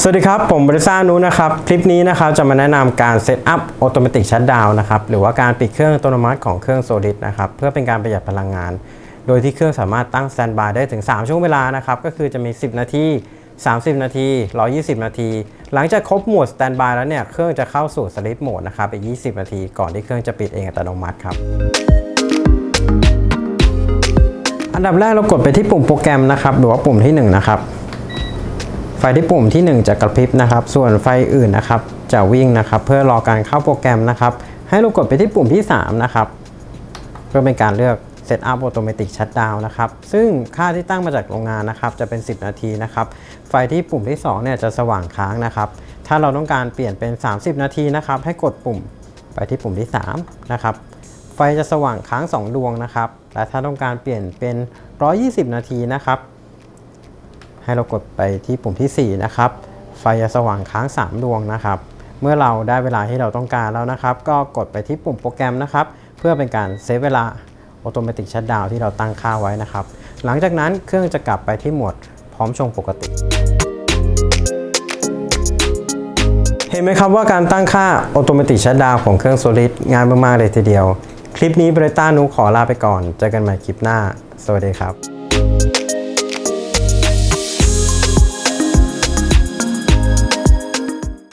สวัสดีครับ ผมบริซ่านุนะครับ คลิปนี้นะครับจะมาแนะนำการเซตอัพออโตเมติกชั t ดาวน์นะครับ หรือว่าการปิดเครื่องอัตโนมัติของเครื่องโซลิดนะครับ เพื่อเป็นการประหยัดพลังงาน โดยที่เครื่องสามารถตั้งสแตนบายได้ถึง 3 ช่วงเวลานะครับ ก็คือจะมี 10 นาที 30 นาที 120 นาที หลังจากครบโหมดสแตนบายแล้วเนี่ย เครื่องจะเข้าสู่สลิปโหมดนะครับอีก 20 นาที ก่อนที่เครื่องจะปิดเองอัตโนมัติครับอันดับแรกเรากดไปที่ปุ่มโปรแกรมนะครับหรือว่าปุ่มที่ 1 นะครับ ฟที่ปุ่มที่ 1 จะกระพริบนะครับ ส่วนไฟอื่นนะครับ จะวิ่งนะครับ เพื่อรอการเข้าโปรแกรมนะครับ ให้เรากดไปที่ปุ่มที่ 3 นะครับ เพื่อเป็นการเลือก Set up Automatic Shutdown นะครับ ซึ่งค่าที่ตั้งมาจากโรงงานนะครับ จะเป็น 10 นาทีนะครับ ไฟที่ปุ่มที่ 2 เนี่ยจะสว่างค้างนะครับ ถ้าเราต้องการเปลี่ยนเป็น 30 นาทีนะครับ ให้กดปุ่มไปที่ปุ่มที่ 3 นะครับ ไฟจะสว่างค้าง 2 ดวงนะครับ และถ้าต้องการเปลี่ยนเป็น 120 นาทีนะครับ ให้เรากดไปที่ปุ่มที่ 4 นะครับ ไฟจะสว่างค้าง 3 ดวงนะครับ เมื่อเราได้เวลาที่เราต้องการแล้วนะครับ ก็กดไปที่ปุ่มโปรแกรมนะครับ เพื่อเป็นการเซฟเวลา Automatic Shutdown ที่เราตั้งค่าไว้นะครับ หลังจากนั้นเครื่องจะกลับไปที่โหมดพร้อมชงปกติเห็นไหมครับว่าการตั้งค่า Automatic Shutdown ของเครื่อง Solid ง่ายมากๆเลยทีเดียว คลิปนี้เบรต้านุขอลาไปก่อน เจอกันใหม่คลิปหน้า สวัสดีครับ